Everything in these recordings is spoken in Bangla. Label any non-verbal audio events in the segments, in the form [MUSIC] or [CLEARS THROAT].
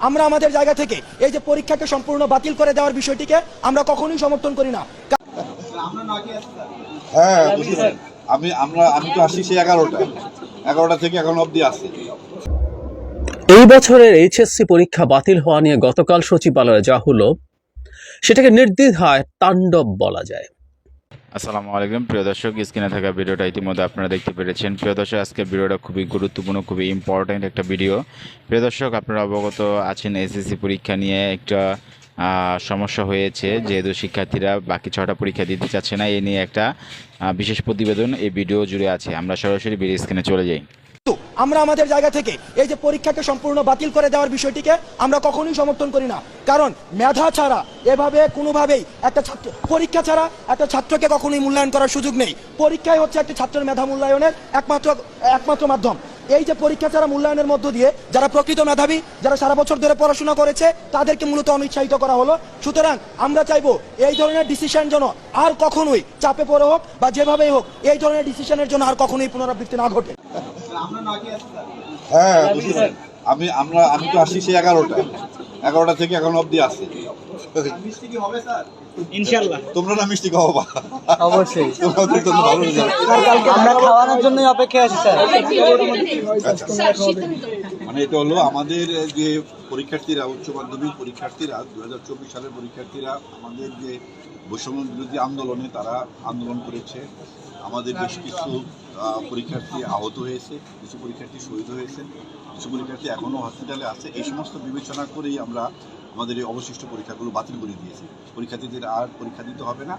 আমরা আমাদের জায়গা থেকে এই যে পরীক্ষাকে সম্পূর্ণ বাতিল করে দেওয়ার বিষয়টিকে আমরা কখনোই সমর্থন করি না। হ্যাঁ। আমি আমরা আমি তো আসছি সেই এগারোটা। এগারোটা থেকে এখন অবধি আসি এই বছরের এইচএসসি পরীক্ষা বাতিল হওয়া নিয়ে গতকাল সচিবালয়ে যা হলো সেটাকে নির্দ্বিধায় তাণ্ডব বলা যায়। আসসালামু আলাইকুম। প্রিয় দর্শক, স্ক্রিনে থাকা ভিডিওটা ইতিমধ্যে আপনারা দেখতে পেরেছেন। প্রিয় দর্শক, আজকের ভিডিওটা খুবই গুরুত্বপূর্ণ, খুবই ইম্পর্ট্যান্ট একটা ভিডিও। প্রিয় দর্শক, আপনারা অবগত আছেন, এসএসসি পরীক্ষা নিয়ে একটা সমস্যা হয়েছে। যেহেতু শিক্ষার্থীরা বাকি ছটা পরীক্ষা দিতে চাচ্ছে না, এ নিয়ে একটা বিশেষ প্রতিবেদন এই ভিডিও জুড়ে আছে। আমরা সরাসরি ভিডিও স্ক্রিনে চলে যাই। আমরা আমাদের জায়গা থেকে এই যে পরীক্ষাকে সম্পূর্ণ বাতিল করে দেওয়ার বিষয়টিকে আমরা কখনোই সমর্থন করি না। কারণ মেধা ছাড়া এভাবে কোনোভাবেই একটা ছাত্র পরীক্ষা ছাড়া একটা ছাত্রকে কখনোই মূল্যায়ন করার সুযোগ নেই। পরীক্ষাই হচ্ছে একটা ছাত্রের মেধা মূল্যায়নের একমাত্র একমাত্র মাধ্যম। এই যে পরীক্ষা ছাড়া মূল্যায়নের মধ্য দিয়ে যারা প্রকৃত মেধাবী, যারা সারা বছর ধরে পড়াশোনা করেছে, তাদেরকে মূলত অনুৎসাহিত করা হলো। সুতরাং আমরা চাইব এই ধরনের ডিসিশন যেন আর কখনোই চাপে পড়ে হোক বা যেভাবেই হোক, এই ধরনের ডিসিশনের জন্য আর কখনোই পুনরাবৃত্তি না ঘটে। হ্যাঁ। আমি আমরা আমি তো আসছি সেই এগারোটা এগারোটা থেকে এখন অবধি আসি তোমরা না মিষ্টি খাওয়া অবশ্যই। তোমাদের তো ভালো রেজাল্ট আমরা খাওয়ানোর জন্যই অপেক্ষায় আছি স্যার। মানে এটা হলো আমাদের যে পরীক্ষার্থীরা উচ্চ মাধ্যমিক পরীক্ষার্থীরা দু হাজার চব্বিশ সালের পরীক্ষার্থীরা আমাদের যে বৈষম্য বিরোধী আন্দোলনে তারা আন্দোলন করেছে। আমাদের বেশ কিছু পরীক্ষার্থী আহত হয়েছে, কিছু পরীক্ষার্থী শহীদ হয়েছে, কিছু পরীক্ষার্থী এখনও হসপিটালে আছে। এই সমস্ত বিবেচনা করেই আমরা আমাদের এই অবশিষ্ট পরীক্ষাগুলো বাতিল করে দিয়েছি। পরীক্ষার্থীদের আর পরীক্ষা দিতে হবে না।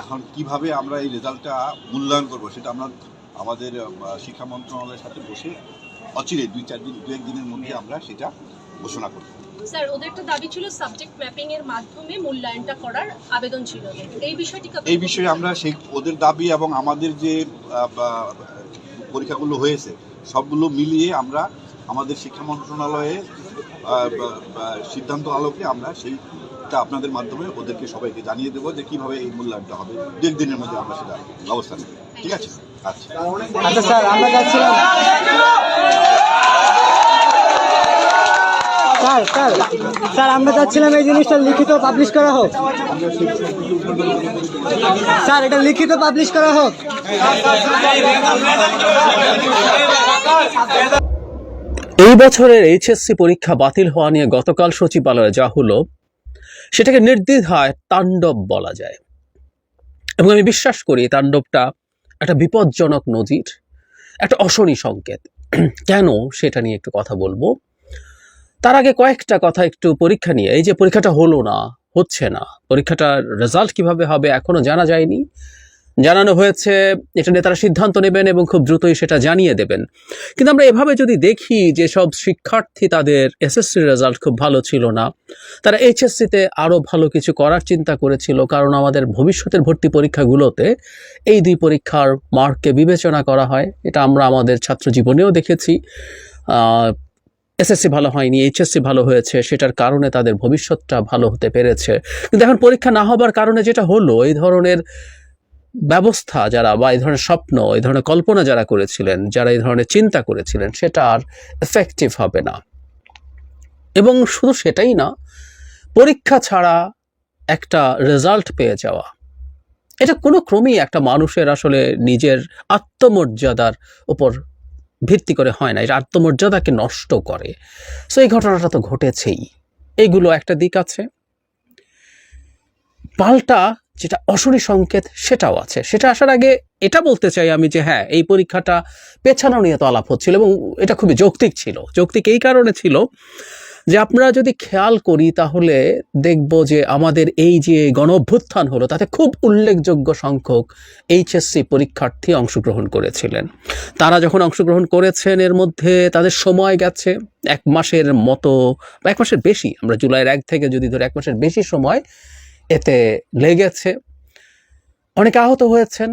এখন কীভাবে আমরা এই রেজাল্টটা মূল্যায়ন করব সেটা আমরা আমাদের শিক্ষা মন্ত্রণালয়ের সাথে বসে অচিরে দুই, চার দিন দু এক দিনের মধ্যে আমরা সেটা ঘোষণা করব। স্যার ওদের তো দাবি ছিল সাবজেক্ট ম্যাপিং এর মাধ্যমে মূল্যায়নটা করার আবেদন ছিল। এই বিষয়টি এই বিষয়ে আমরা সেই ওদের দাবি এবং আমাদের যে পরীক্ষাগুলো হয়েছে সবগুলো মিলিয়ে আমরা আমাদের শিক্ষা মন্ত্রণালয়ে সিদ্ধান্ত আলোকে আমরা সেইটা আপনাদের মাধ্যমে ওদেরকে সবাইকে জানিয়ে দেবো যে কীভাবে এই মূল্যায়নটা হবে। দু দিনের মধ্যে আমরা সেটা ব্যবস্থা নেব। ঠিক আছে? আচ্ছা। আচ্ছা স্যার আমরা স্যার স্যার স্যার, আমরা চাচ্ছিলাম এই জিনিসটা লিখিত পাবলিশ করা হোক। স্যার, এটা লিখিত পাবলিশ করা হোক। এই বছরের এইচএসসি পরীক্ষা বাতিল হওয়া নিয়ে গতকাল সচিবালয়ে যা হলো, সেটাকে নির্দ্বিধায় তাণ্ডব বলা যায়। এবং আমি বিশ্বাস করি তাণ্ডবটা একটা বিপজ্জনক নজির, একটা অশনি সংকেত। কেন সেটা নিয়ে একটু কথা বলব? তার আগে কয়েকটা কথা একটু পরীক্ষা নিয়ে। এই যে পরীক্ষাটা হলো না, হচ্ছে না। পরীক্ষাটার রেজাল্ট কীভাবে হবে এখনও জানা যায়নি। জানানো হয়েছে, এটা নিয়ে তারা সিদ্ধান্ত নেবেন এবং খুব দ্রুতই সেটা জানিয়ে দেবেন। কিন্তু আমরা এভাবে যদি দেখি যে সব শিক্ষার্থী তাদের এসএসসি রেজাল্ট খুব ভালো ছিল না, তারা এইচএসসিতে আরও ভালো কিছু করার চিন্তা করেছিল, কারণ আমাদের ভবিষ্যতের ভর্তি পরীক্ষাগুলোতে এই দুই পরীক্ষার মার্ককে বিবেচনা করা হয়। এটা আমরা আমাদের ছাত্র জীবনেও দেখেছি। এসএসসি ভালো হয়নি এইচএসসি ভালো হয়েছে, সেটার কারণে তাদের ভবিষ্যৎটা ভালো হতে পেরেছে। কিন্তু এখন পরীক্ষা না হবার কারণে যেটা হলো, এই ধরনের ব্যবস্থা যারা বা এই ধরনের স্বপ্ন, এই ধরনের কল্পনা যারা করেছিলেন, যারা এই ধরনের চিন্তা করেছিলেন, সেটা আর এফেক্টিভ হবে না। এবং শুধু সেটাই না, পরীক্ষা ছাড়া একটা রেজাল্ট পেয়ে যাওয়া, এটা কোনো ক্রমেই একটা মানুষের আসলে নিজের আত্মমর্যাদার উপর ভিত্তি করে হয় না এটা আত্মমর্যাদাকে নষ্ট করে। সো এই ঘটনাটা তো ঘটেছেই। এইগুলো একটা দিক আছে। পাল্টা যেটা অশনি সংকেত, সেটাও আছে। সেটা আসার আগে এটা বলতে চাই আমি যে হ্যাঁ এই পরীক্ষাটা পেছানো নিয়ে তো আলাপ হচ্ছিল এবং এটা খুবই যৌক্তিক ছিল। যৌক্তিক এই কারণে ছিল যে আমরা যদি খেয়াল করি তাহলে দেখব যে আমাদের এই যে গণ অভ্যুত্থান হলো, তাতে খুব উল্লেখযোগ্য সংখ্যক এইচএসসি পরীক্ষার্থী অংশগ্রহণ করেছিলেন। তারা যখন অংশগ্রহণ করেছেন, এর মধ্যে তাদের সময় গেছে এক মাসের মতো বা এক মাসের বেশি। আমরা জুলাইয়ের এক থেকে যদি ধরে এক মাসের বেশি সময় এতে লেগেছে। অনেকে আহত হয়েছেন,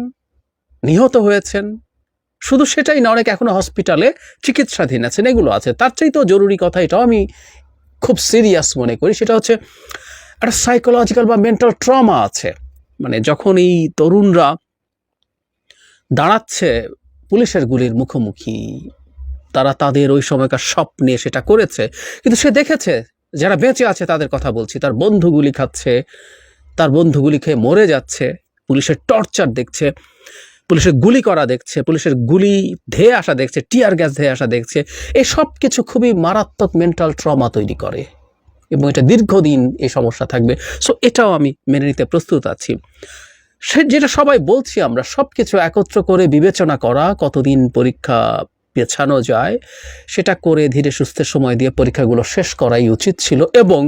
নিহত হয়েছেন। শুধু সেটাই না, অনেক এখনও হসপিটালে চিকিৎসাধীন আছেন, এগুলো আছে। তার চাইতেও জরুরি কথা এটাও আমি খুব সিরিয়াস মনে করি, সেটা হচ্ছে একটা সাইকোলজিক্যাল বা মেন্টাল ট্রমা আছে। মানে যখন এই তরুণরা দাঁড়াচ্ছে পুলিশের গুলির মুখোমুখি, তারা তাদের ওই সময়কার স্বপ্নে সেটা করেছে, কিন্তু সে দেখেছে, যারা বেঁচে আছে তাদের কথা বলছি, তার বন্ধুগুলি খাচ্ছে, তার বন্ধুগুলি খেয়ে মরে যাচ্ছে, পুলিশের টর্চার দেখছে পুলিশের গুলি করা দেখছে, পুলিশের গুলি ধেয়ে আসা দেখছে টিয়ার গ্যাস ধেয়ে আসা দেখছে, এই সব কিছু খুবই মারাত্মক মেন্টাল ট্রমা তৈরি করে এবং এটা দীর্ঘদিন এই সমস্যা থাকবে। সো এটাও আমি মেনে নিতে প্রস্তুত আছি। সে যেটা সবাই বলছি আমরা সব কিছু একত্র করে বিবেচনা করা, কতদিন পরীক্ষা পেছানো যায়, সেটা করে ধীরে সুস্থে সময় দিয়ে পরীক্ষাগুলো শেষ করাই উচিত ছিল এবং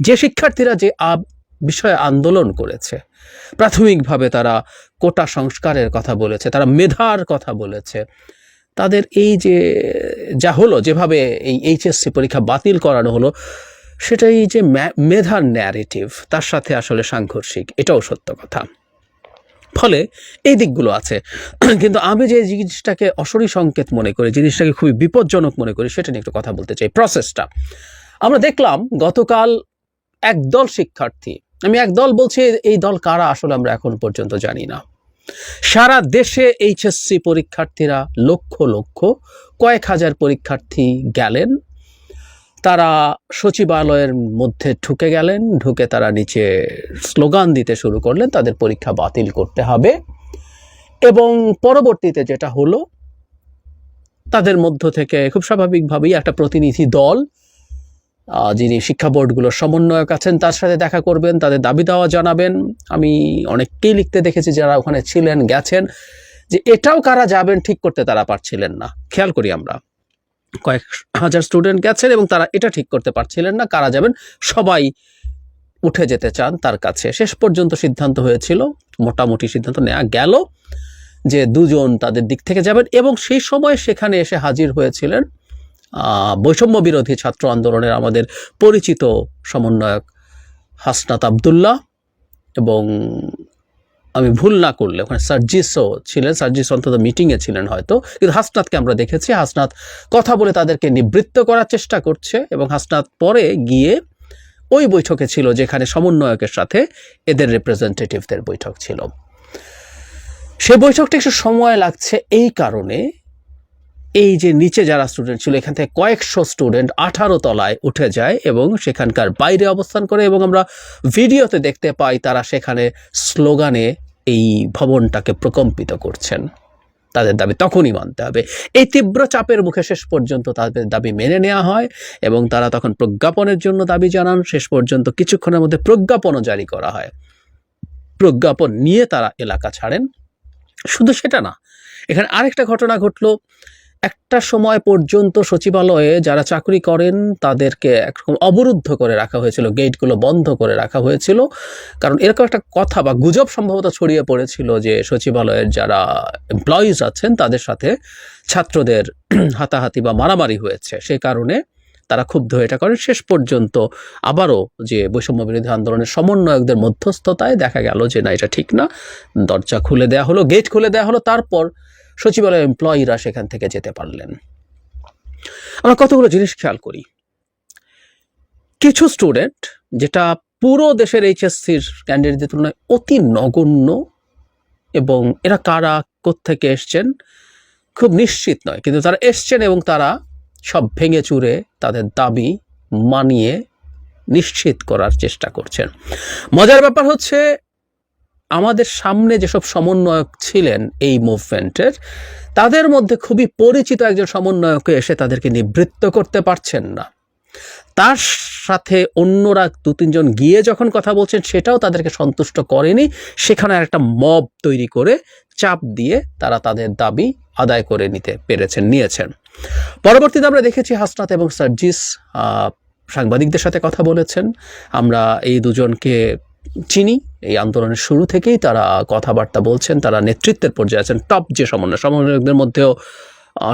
যে শিক্ষার্থীরা যে বিষয়ে আন্দোলন করেছে, প্রাথমিকভাবে তারা কোটা সংস্কারের কথা বলেছে, তারা মেধার কথা বলেছে। তাদের এই যে, যা হলো, যেভাবে এই এইচএসসি পরীক্ষা বাতিল করানো হলো, সেটাই যে মেধার ন্যারেটিভ তার সাথে আসলে সাংঘর্ষিক, এটাও সত্য কথা। ফলে এই দিকগুলো আছে। কিন্তু আমি যে জিনিসটাকে অসরি সংকেত মনে করি, জিনিসটাকে খুবই বিপজ্জনক মনে করি, সেটা নিয়ে একটু কথা বলতে চাই। প্রসেসটা আমরা দেখলাম গতকাল একদল শিক্ষার্থী, আমি একদল বলছি, এই দল কারা আসলে আমরা এখন পর্যন্ত জানি না। সারা দেশে এইচএসসি পরীক্ষার্থীরা লক্ষ লক্ষ, কয়েক হাজার পরীক্ষার্থী গেলেন। তারা সচিবালয়ের মধ্যে ঢুকে গেলেন, ঢুকে তারা নিচে স্লোগান দিতে শুরু করলেন, তাদের পরীক্ষা বাতিল করতে হবে। এবং পরবর্তীতে যেটা হলো, তাদের মধ্য থেকে খুব স্বাভাবিকভাবেই একটা প্রতিনিধি দল যিনি শিক্ষা বোর্ডগুলোর সমন্বয়ক আছেন, তার সাথে দেখা করবেন, তাদের দাবি দাওয়া জানাবেন। আমি অনেককেই লিখতে দেখেছি যারা ওখানে ছিলেন, গেছেন, যে এটাও কারা যাবেন ঠিক করতে তারা পারছিলেন না। খেয়াল করি আমরা। কয়েক হাজার স্টুডেন্ট গেছেন এবং তারা এটা ঠিক করতে পারছিলেন না, কারা যাবেন, সবাই উঠে যেতে চান তার কাছে। শেষ পর্যন্ত সিদ্ধান্ত হয়েছিল, মোটামুটি সিদ্ধান্ত নেওয়া গেল, যে দুজন তাদের দিক থেকে যাবেন এবং সেই সময় সেখানে এসে হাজির হয়েছিলেন বৈষম্য বিরোধী ছাত্র আন্দোলনের আমাদের পরিচিত সমন্বয়ক হাসনাত আবদুল্লাহ এবং আমি ভুল না করলে, ওখানে সার্জিসও ছিলেন, সার্জিস অন্তত মিটিংয়ে ছিলেন হয়তো, কিন্তু হাসনাতকে আমরা দেখেছি, হাসনাত কথা বলে তাদেরকে নিবৃত্ত করার চেষ্টা করছে এবং হাসনাত পরে গিয়ে ওই বৈঠকে ছিল যেখানে সমন্বয়কের সাথে এদের রিপ্রেজেন্টেটিভদের বৈঠক ছিল। সে বৈঠকটা একটু সময় লাগছে এই কারণে এই যে নিচে যারা স্টুডেন্ট ছিল, এখান থেকে কয়েকশো স্টুডেন্ট আঠারো তলায় উঠে যায় এবং সেখানকার বাইরে অবস্থান করে এবং আমরা ভিডিওতে দেখতে পাই তারা সেখানে স্লোগানে এই ভবনটাকে প্রকম্পিত করছেন। তাদের দাবি তখনই মানতে হবে। এই তীব্র চাপের মুখে শেষ পর্যন্ত তাদের দাবি মেনে নেওয়া হয় এবং তারা তখন প্রজ্ঞাপনের জন্য দাবি জানান। শেষ পর্যন্ত কিছুক্ষণের মধ্যে প্রজ্ঞাপনও জারি করা হয়। প্রজ্ঞাপন নিয়ে তারা এলাকা ছাড়েন। শুধু সেটা না, এখানে আরেকটা ঘটনা ঘটলো। একটা সময় পর্যন্ত সচিবালয়ে যারা চাকরি করেন, তাদেরকে একরকম অবরুদ্ধ করে রাখা হয়েছিল, গেটগুলো বন্ধ করে রাখা হয়েছিল। কারণ এরকম একটা কথা বা গুজব সম্ভবত ছড়িয়ে পড়েছিল যে সচিবালয়ের যারা এমপ্লয়িজ আছেন, তাদের সাথে ছাত্রদের [CLEARS THROAT] হাতাহাতি বা মারামারি হয়েছে। সে কারণে তারা ক্ষুব্ধ এটা করেন। শেষ পর্যন্ত আবারও যে বৈষম্য বিরোধী আন্দোলনের সমন্বয়কদের মধ্যস্থতায় দেখা গেল যে না, এটা ঠিক না। দরজা খুলে দেওয়া হলো, গেট খুলে দেওয়া হলো। তারপর সচিবালয়ের এমপ্লয়িরা সেখান থেকে যেতে পারলেন। আমরা কতগুলো জিনিস খেয়াল করি? কিছু স্টুডেন্ট যেটা পুরো দেশের এইচএসসির ক্যান্ডিডেটদের তুলনায় অতি নগণ্য এবং এরা কারা, কোত্থেকে এসছেন, খুব নিশ্চিত নয়। কিন্তু তারা এসছেন এবং তারা সব ভেঙে চুরে তাদের দাবি মানিয়ে নিশ্চিত করার চেষ্টা করছেন। মজার ব্যাপার হচ্ছে আমাদের সামনে যেসব সমন্বয়ক ছিলেন এই মুভমেন্টের তাদের মধ্যে খুবই পরিচিত একজন সমন্বয়কে এসে তাদেরকে নিবৃত্ত করতে পারছেন না। তার সাথে অন্যরা দু, তিনজন গিয়ে যখন কথা বলছেন, সেটাও তাদেরকে সন্তুষ্ট করেনি। সেখানে একটা মব তৈরি করে চাপ দিয়ে তারা তাদের দাবি আদায় করে নিতে পেরেছেন, নিয়েছেন। পরবর্তীতে আমরা দেখেছি হাসনাত এবং সার্জিস সাংবাদিকদের সাথে কথা বলেছেন। আমরা এই দুজনকে চিনি, এই আন্দোলনের শুরু থেকেই তারা কথাবার্তা বলছেন, তারা নেতৃত্বের পর্যায়ে আছেন, টপ যে সমন্বয়, সমন্বয়কদের মধ্যেও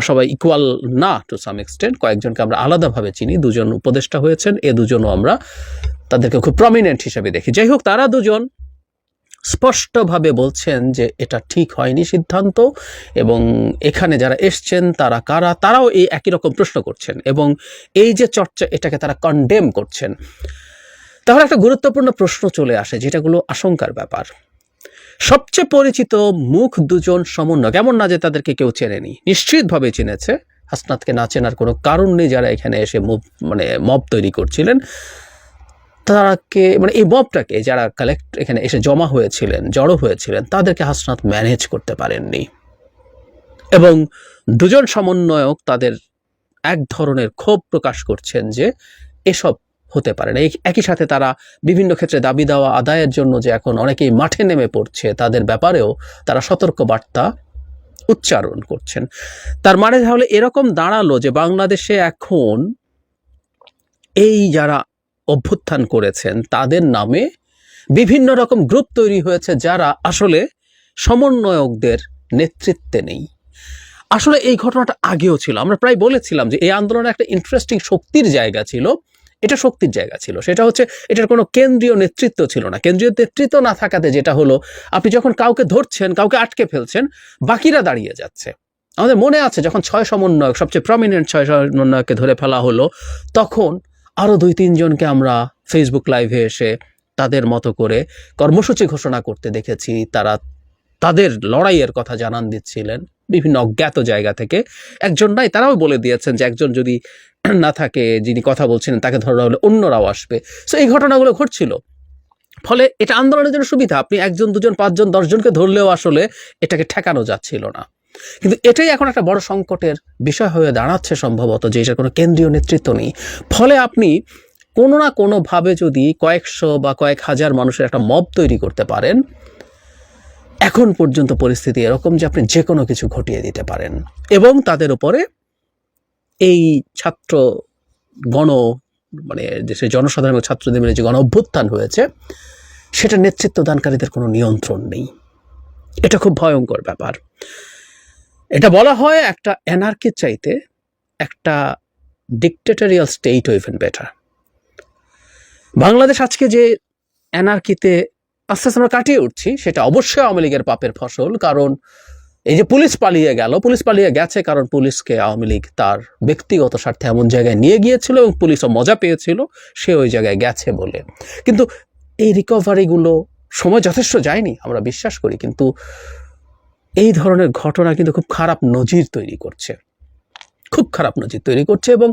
সবাই ইকুয়াল না টু সাম এক্সটেন্ট কয়েকজনকে আমরা আলাদাভাবে চিনি, দুজন উপদেষ্টা হয়েছেন, এ দুজনও আমরা তাদেরকে খুব প্রমিনেন্ট হিসেবে দেখি। যাই হোক, তারা দুজন স্পষ্টভাবে বলছেন যে এটা ঠিক হয়নি সিদ্ধান্ত, এবং এখানে যারা এসছেন, তারা কারা, তারাও এই একই রকম প্রশ্ন করছেন, এবং এই যে চর্চা, এটাকে তারা কন্ডেম করছেন। তাহলে একটা গুরুত্বপূর্ণ প্রশ্ন চলে আসে যেটাগুলো আশঙ্কার ব্যাপার। সবচেয়ে পরিচিত মুখ দুজন সমন্বয় কেমন না যে তাদেরকে কেউ চেনেনি, নিশ্চিতভাবে চিনেছে। হাসনাতকে না চেনার কোনো কারণ নেই যারা এখানে এসে মুভ মানে মব তৈরি করছিলেন। তারাকে মানে এই মবটাকে যারা কালেক্ট এখানে এসে জমা হয়েছিলেন, জড়ো হয়েছিলেন, তাদেরকে হাসনাত ম্যানেজ করতে পারেননি। এবং দুজন সমন্বয়ক তাদের এক ধরনের ক্ষোভ প্রকাশ করছেন যে, এসব হতে পারে না। একই সাথে তারা বিভিন্ন ক্ষেত্রে দাবি দেওয়া আদায়ের জন্য যে এখন অনেকেই মাঠে নেমে পড়ছে, তাদের ব্যাপারেও তারা সতর্ক বার্তা উচ্চারণ করছেন। তার মানে তাহলে এরকম দাঁড়াল যে বাংলাদেশে এখন এই যারা অভ্যুত্থান করেছেন, তাদের নামে বিভিন্ন রকম গ্রুপ তৈরি হয়েছে যারা আসলে সমন্বয়কদের নেতৃত্বে নেই। আসলে এই ঘটনাটা আগেও ছিল। আমরা প্রায় বলেছিলাম যে এই আন্দোলনে একটা ইন্টারেস্টিং শক্তির জায়গা ছিল। এটা শক্তির জায়গা ছিল। সেটা হচ্ছে এটার কোনো কেন্দ্রীয় নেতৃত্ব ছিল না। কেন্দ্রীয় নেতৃত্ব না থাকাতে যেটা হলো, আপনি যখন কাউকে ধরছেন, কাউকে আটকে ফেলছেন, বাকিরা দাঁড়িয়ে যাচ্ছে। আমাদের মনে আছে, যখন ছয় সমন্বয়ক, সবচেয়ে প্রমিনেন্ট ছয় সমন্বয়ককে ধরে ফেলা হলো, তখন আরও দুই তিনজনকে আমরা ফেসবুক লাইভে এসে তাদের মতো করে কর্মসূচি ঘোষণা করতে দেখেছি। তারা তাদের লড়াইয়ের কথা জানান দিচ্ছিলেন। বিভিন্ন অজ্ঞাত জায়গা থেকে একজন নাই, তারাও বলে দিয়েছেন যে একজন যদি না থাকে, যিনি কথা বলছিলেন, তাকে ধরা হলে অন্যরাও আসবে। সো এই ঘটনাগুলো ঘটছিল। ফলে এটা আন্দোলনের জন্য সুবিধা, আপনি একজন, দুজন, পাঁচজন, দশজনকে ধরলেও আসলে এটাকে ঠেকানো যাচ্ছিল না। কিন্তু এটাই এখন একটা বড় সংকটের বিষয় হয়ে দাঁড়াচ্ছে সম্ভবত, যে এটার কোনো কেন্দ্রীয় নেতৃত্ব নেই। ফলে আপনি কোনো না কোনোভাবে যদি কয়েকশো বা কয়েক হাজার মানুষের একটা মব তৈরি করতে পারেন এখন পর্যন্ত পরিস্থিতি এরকম যে আপনি যে কোনো কিছু ঘটিয়ে দিতে পারেন। এবং তাদের উপরে এই ছাত্র গণ মানে দেশের জনসাধারণ ছাত্রদের মিলে যে গণ অভ্যুত্থান হয়েছে, সেটা নেতৃত্ব দানকারীদের কোনো নিয়ন্ত্রণ নেই। এটা খুব ভয়ঙ্কর ব্যাপার। এটা বলা হয় একটা অ্যানার্কির চাইতে একটা dictatorial state even better Bangladesh আজকে যে অ্যানার্কিতে আস্তে আস্তে আমরা কাটিয়ে উঠছি, সেটা অবশ্যই আওয়ামী লীগের পাপের ফসল, কারণ এই যে পুলিশ পালিয়ে গেল, পুলিশ পালিয়ে গেছে কারণ পুলিশকে আওয়ামী লীগ তার ব্যক্তিগত স্বার্থে এমন জায়গায় নিয়ে গিয়েছিল এবং পুলিশও মজা পেয়েছিল, সে ওই জায়গায় গেছে বলে। কিন্তু এই রিকভারিগুলো সময় যথেষ্ট যায়নি, আমরা বিশ্বাস করি, কিন্তু এই ধরনের ঘটনা কিন্তু খুব খারাপ নজির তৈরি করছে। খুব খারাপ নজির তৈরি করছে এবং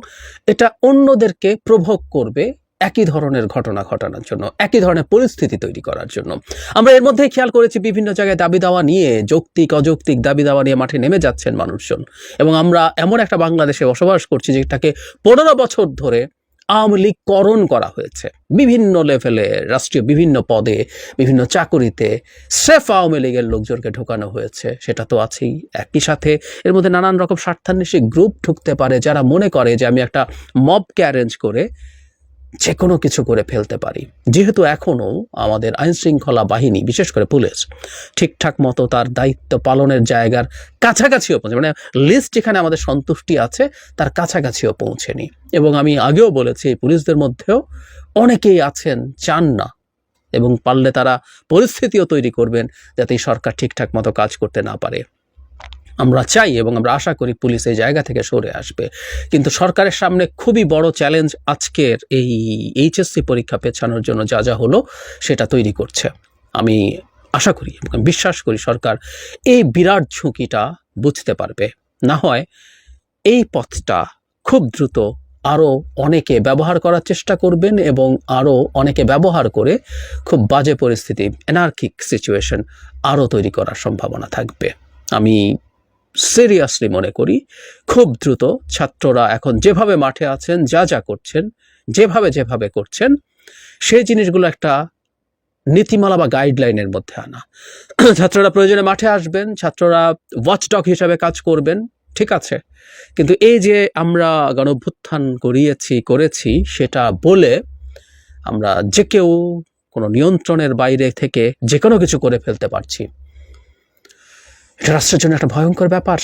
এটা অন্যদেরকে প্রভোগ করবে একই ধরনের ঘটনা ঘটানোর জন্য, একই ধরনের পরিস্থিতি তৈরি করার জন্য। আমরা এর মধ্যেই খেয়াল করেছি বিভিন্ন জায়গায় দাবি দাওয়া নিয়ে যৌক্তিক, অযৌক্তিক দাবি দাওয়া নিয়ে মাঠে নেমে যাচ্ছেন মানুষজন। এবং আমরা এমন একটা বাংলাদেশে বসবাস করছি যেটাকে পনেরো বছর ধরে আওয়ামী লীগকরণ করা হয়েছে। বিভিন্ন লেভেলে রাষ্ট্রীয় বিভিন্ন পদে, বিভিন্ন চাকুরিতে সেফ আওয়ামী লীগের লোকজনকে ঢোকানো হয়েছে। সেটা তো আছেই। একই সাথে এর মধ্যে নানান রকম স্বার্থান্বেষী গ্রুপ ঢুকতে পারে যারা মনে করে যে আমি একটা মবকে অ্যারেঞ্জ করে যে কোনো কিছু করে ফেলতে পারি। যেহেতু এখনও আমাদের আইন শৃঙ্খলা বাহিনী, বিশেষ করে পুলিশ, ঠিকঠাক মতো তার দায়িত্ব পালনের জায়গার কাছাকাছিও পৌঁছে মানে লিস্ট যেখানে আমাদের সন্তুষ্টি আছে, তার কাছাকাছিও পৌঁছেনি। এবং আমি আগেও বলেছি পুলিশদের মধ্যেও অনেকেই আছেন, চান না। এবং পারলে তারা পরিস্থিতিও তৈরি করবেন, যাতে সরকার ঠিকঠাক মতো কাজ করতে না পারে। আমরা চাই এবং আমরা আশা করি পুলিশ এই জায়গা থেকে সরে আসবে। কিন্তু সরকারের সামনে খুবই বড় চ্যালেঞ্জ আজকের এই এইচএসসি পরীক্ষা পেছানোর জন্য যা যা হলো, সেটা তৈরি করছে। আমি আশা করি এবং বিশ্বাস করি সরকার এই বিরাট ঝুঁকিটা বুঝতে পারবে। না হয় এই পথটা খুব দ্রুত আরও অনেকে ব্যবহার করার চেষ্টা করবেন এবং আরও অনেকে ব্যবহার করে খুব বাজে পরিস্থিতি এনার্কিক সিচুয়েশন আরও তৈরি করার সম্ভাবনা থাকবে। আমি সিরিয়াসলি মনে করি, খুব দ্রুত ছাত্ররা এখন যেভাবে মাঠে আছেন, যা যা করছেন, যেভাবে যেভাবে করছেন, সেই জিনিসগুলো একটা নীতিমালা বা গাইডলাইনের মধ্যে আনা। ছাত্ররা প্রয়োজনে মাঠে আসবেন, ছাত্ররা ওয়াচডগ হিসাবে কাজ করবেন, ঠিক আছে। কিন্তু এই যে আমরা গণভ্যুত্থান করিয়েছি, করেছি, সেটা বলে আমরা যে কেউ কোনো নিয়ন্ত্রণের বাইরে থেকে যে কোনো কিছু করে ফেলতে পারছি। এটা রাষ্ট্রের জন্য একটা ভয়ঙ্কর ব্যাপার।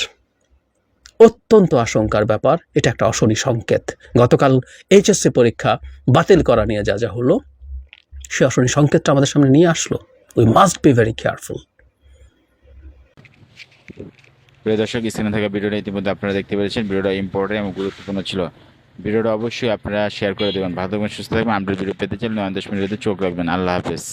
অত্যন্ত আশঙ্কার ব্যাপার। এটা একটা অশনি সংকেত। গতকাল এইচএসসি পরীক্ষা বাতিল করা নিয়ে যা যা হলো, সে অশনি সংকেতটা আমাদের সামনে নিয়ে আসলো। We must be very careful প্রিয় দর্শক, স্ক্রিনে থাকা ভিডিওটা ইতিমধ্যে আপনারা দেখতে পেরেছেন। ভিডিওটা ইম্পর্টেন্ট এবং গুরুত্বপূর্ণ ছিল। ভিডিওটা অবশ্যই আপনারা শেয়ার করে দেবেন। ভালো থাকবেন, সুস্থ থাকবেন। আপডেট ভিডিও পেতে চাইলে নয় দশ মিনিটে চোখ রাখবেন। আল্লাহ হাফেজ।